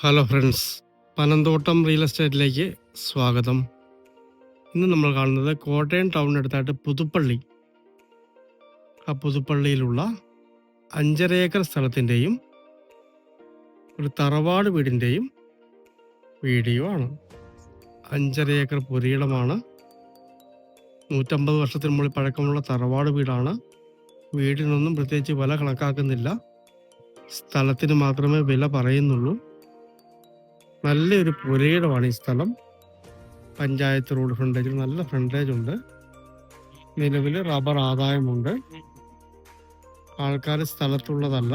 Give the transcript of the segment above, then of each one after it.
Hello friends Panamthottam real എസ്റ്റേറ്റിലേക്ക് സ്വാഗതം. ഇന്ന് നമ്മൾ കാണുന്നത് കോട്ടയം ടൗണിനടുത്തായിട്ട് പുതുപ്പള്ളി. ആ പുതുപ്പള്ളിയിലുള്ള അഞ്ചര ഏക്കർ സ്ഥലത്തിന്റെയും ഒരു തറവാട് വീടിന്റെയും വീഡിയോ ആണ്. അഞ്ചര ഏക്കർ പുരീടമാണ് നൂറ്റമ്പത് വർഷത്തിന് മുകളിൽ പഴക്കമുള്ള തറവാട് വീടാണ്. വീടിനൊന്നും പ്രത്യേകിച്ച് വില കണക്കാക്കുന്നില്ല. സ്ഥലത്തിന് മാത്രമേ വില പറയുന്നുള്ളൂ. നല്ലൊരു പുരയിടമാണ് ഈ സ്ഥലം. പഞ്ചായത്ത് റോഡ് ഫ്രണ്ടേജിൽ നല്ല ഫ്രണ്ടേജ് ഉണ്ട്. നിലവിൽ റബ്ബർ ആദായമുണ്ട്. ആൾക്കാർ സ്ഥലത്തുള്ളതല്ല.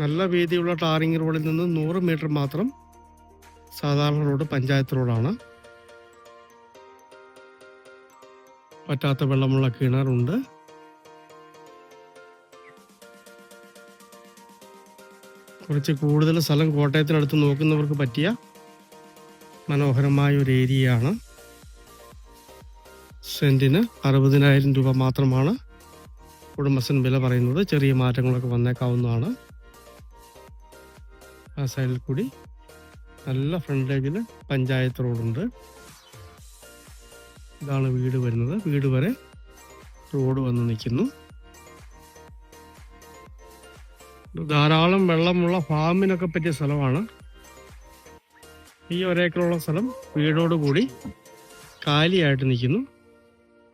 നല്ല വീതിയുള്ള ടാറിംഗ് റോഡിൽ നിന്ന് നൂറ് മീറ്റർ മാത്രം സാധാരണ റോഡ് പഞ്ചായത്ത് റോഡാണ്. പറ്റാത്ത വെള്ളമുള്ള കിണറുണ്ട്. കുറച്ച് കൂടുതൽ സ്ഥലം കോട്ടയത്തിനടുത്ത് നോക്കുന്നവർക്ക് പറ്റിയ മനോഹരമായ ഒരു ഏരിയയാണ്. സെന്റിന് അറുപതിനായിരം രൂപ മാത്രമാണ് ഉടമസ്ഥൻ വില പറയുന്നത്. ചെറിയ മാറ്റങ്ങളൊക്കെ വന്നേക്കാവുന്നതാണ്. ആ സൈഡിൽ കൂടി നല്ല ഫ്രണ്ടേജിൽ പഞ്ചായത്ത് റോഡുണ്ട്. ഇതാണ് വീട് വരുന്നത്. വീട് വരെ റോഡ് വന്ന് നിൽക്കുന്നു. ധാരാളം വെള്ളമുള്ള ഫാമിനൊക്കെ പറ്റിയ സ്ഥലമാണ്. ഈ ഒരേക്കറുള്ള സ്ഥലം വീടോട് കൂടി കാലിയായിട്ട് നിൽക്കുന്നു.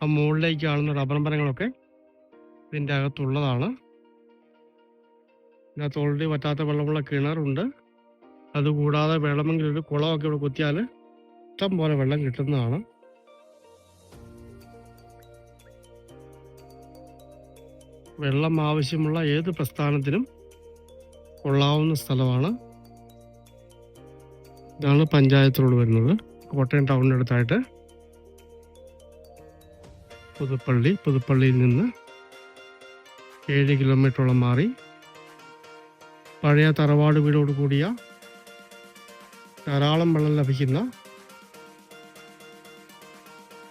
ആ മുകളിലേക്ക് കാണുന്ന റബ്ബർ മരങ്ങളൊക്കെ ഇതിന്റെ അകത്തുള്ളതാണ്. ഇതിനകത്ത് ഓൾറെഡി പറ്റാത്ത വെള്ളമുള്ള കിണറുണ്ട്. അതുകൂടാതെ വേണമെങ്കിൽ ഒരു കുളമൊക്കെ ഇവിടെ കുത്തിയാൽ ഇഷ്ടം പോലെ വെള്ളം കിട്ടുന്നതാണ്. വെള്ളം ആവശ്യമുള്ള ഏത് പ്രസ്ഥാനത്തിനും കൊള്ളാവുന്ന സ്ഥലമാണ്. ഇതാണ് പഞ്ചായത്ത് റോഡ് വരുന്നത്. കോട്ടയം ടൗണിനടുത്തായിട്ട് പുതുപ്പള്ളി. പുതുപ്പള്ളിയിൽ നിന്ന് ഏഴ് കിലോമീറ്ററോളം മാറി. പഴയ തറവാട് വീടോട് കൂടിയ ധാരാളം വെള്ളം ലഭിക്കുന്ന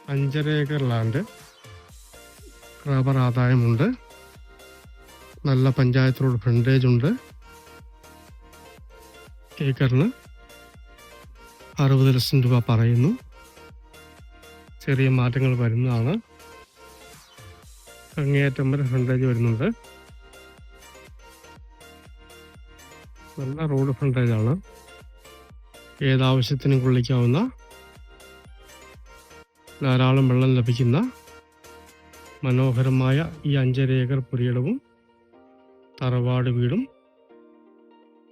അഞ്ചര ഏക്കർ ലാൻഡ്. റബ്ബർ ആദായമുണ്ട്. നല്ല പഞ്ചായത്തിലൂടെ ഫ്രണ്ടേജ് ഉണ്ട്. ഏക്കറിന് അറുപത് ലക്ഷം രൂപ പറയുന്നു. ചെറിയ മാറ്റങ്ങൾ വരുന്നതാണ്. അങ്ങേയറ്റം വരെ ഫ്രണ്ടേജ് വരുന്നുണ്ട്. നല്ല റോഡ് ഫ്രണ്ടേജ് ആണ്. ഏതാവശ്യത്തിനും കൊള്ളിക്കാവുന്ന ധാരാളം വെള്ളം ലഭിക്കുന്ന മനോഹരമായ ഈ അഞ്ചര ഏക്കർ പുരിയിടവും തറവാട് വീടും